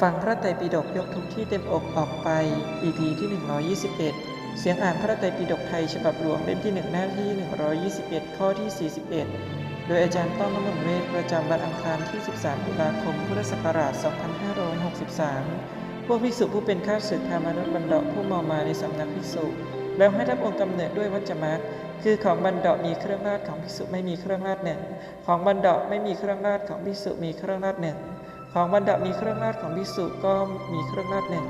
ฟังพระไตรปิฎกยกทุกที่เต็มอกออกไป EP ที่ 121 เสียงอ่านพระไตรปิฎกไทยฉบับหลวงเล่มที่ 1 หน้าที่ 121 ข้อที่ 41 โดยอาจารย์ป้องนมนต์เวทประจำวันอังคารที่ 13 ตุลาคม พุทธศักราช 2563 พวกภิกษุผู้เป็นข้าศึกธรรมนุษย์บันดาผู้มามาในสำนักภิกษุ แล้วให้ทับองค์กำเนิดด้วยวัจจมัคคือของบันดามีเครื่องราชของภิกษุไม่มีเครื่องราชหนึ่ง ของบันดาไม่มีเครื่องราชของภิกษุมีเครื่องราชหนึ่ง ของบันดามีเครื่องราชของภิกษุก็มีเครื่องราชหนึ่ง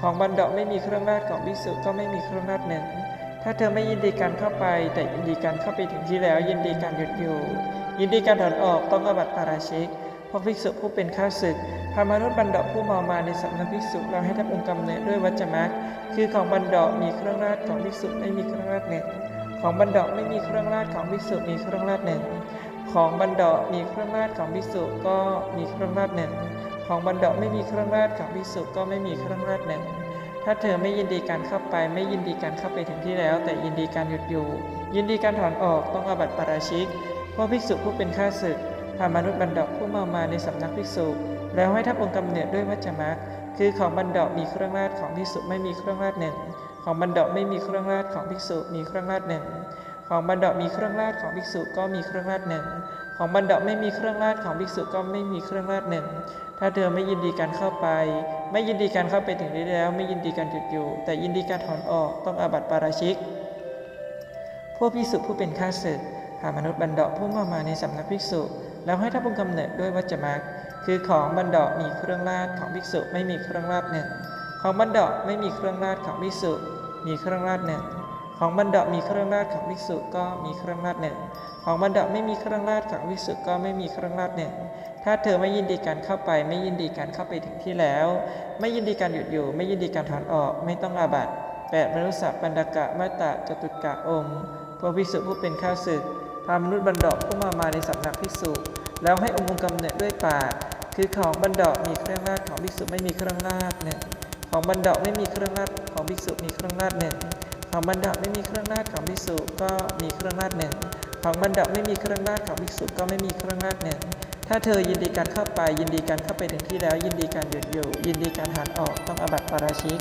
ของบันดาไม่มีเครื่องราชของภิกษุก็ไม่มีเครื่องราชหนึ่ง ถ้าเธอไม่ยินดีการเข้าไป แต่ยินดีการเข้าไปถึงที่แล้ว ยินดีการหยุดอยู่ ยินดีการถอนออกต้องอบัตปาราชิกเพราะภิกษุผู้เป็นข้าศึกพามนุษย์บันดาผู้เมามาในสำนักภิกษุเราให้ทับองค์กำเนิดด้วยวัจมัคคือของบันดามีเครื่องราชของภิกษุไม่มีเครื่องราชหนึ่ง ของบันดาไม่มีเครื่องราชของภิกษุมีเครื่องราชหนึ่ง ของบันดามีเครื่องราชของภิกษุก็มีเครื่องราชหนึ่ง ของบันดาไม่มีเครื่องราชของภิกษุก็ไม่มีเครื่องราชหนึ่ง ถ้าเธอไม่ยินดีการเข้าไป ไม่ยินดีการเข้าไปถึงที่แล้ว แต่ยินดีการหยุดอยู่ ยินดีการถอนออกต้องอาบัติปาราชิกเพราะภิกษุผู้เป็นข้าศึกพามนุษย์บันดาผู้เมามาในสำนักภิกษุ แล้วให้ทับองค์กำเนิดด้วยวัจมัคคือของบันดามีเครื่องราชของภิกษุไม่มีเครื่องราชหนึ่ง ของบันดาไม่มีเครื่องราชของภิกษุมีเครื่องราชหนึ่ง ของบันดามีเครื่องราชของภิกษุก็มีเครื่องราชหนึ่ง ของบันดาไม่มีเครื่องราชของภิกษุก็ไม่มีเครื่องราชหนึ่ง ถ้าเธอไม่ยินดีการเข้าไป ไม่ยินดีการเข้าไปถึงนี้แล้ว ไม่ยินดีการหยุดอยู่ แต่ยินดีการถอนออกต้องอาบัติปาราชิก พวกภิกษุผู้เป็นข้าศึกหามนุษย์บันดาผู้มามาในสำนักภิกษุ แล้วให้ทับองค์กำเนิดด้วยวัจจมัคคือของบันดามีเครื่องราชของภิกษุไม่มีเครื่องราชหนึ่ง ของบันดาไม่มีเครื่องราชของภิกษุ มีเครื่องราชหนึ่ง ของบันดามีเครื่องราชของภิกษุก็มีเครื่องราชหนึ่ง ของบันดาไม่มีเครื่องราชของภิกษุก็ไม่มีเครื่องราชหนึ่ง ถ้าเธอไม่ยินดีการเข้าไป ไม่ยินดีการเข้าไปถึงที่แล้ว ไม่ยินดีการหยุดอยู่ ไม่ยินดีการถอนออก ไม่ต้องอาบัติแปดมนุษย์สัพปันดกะมาตะจตุกะองค์พวกภิกษุผู้เป็นข้าศึกพามนุษย์บันดาผู้มามาในสำนักภิกษุแล้วให้องค์กำเนิดด้วยปากคือของบันดามีเครื่องราชของภิกษุไม่มีเครื่องราชหนึ่งของบันดาไม่มีเครื่องราชของภิกษุมีเครื่องราชหนึ่ง ของบรรดาไม่มีเครื่องราชของภิกษุก็มีเครื่องราชหนึ่ง ของบรรดาไม่มีเครื่องราชของภิกษุก็ไม่มีเครื่องราชหนึ่ง ถ้าเธอยินดีการเข้าไป ยินดีการเข้าไปถึงที่แล้ว ยินดีการหยุดอยู่ ยินดีการหันออกต้องอบัติปาราชิก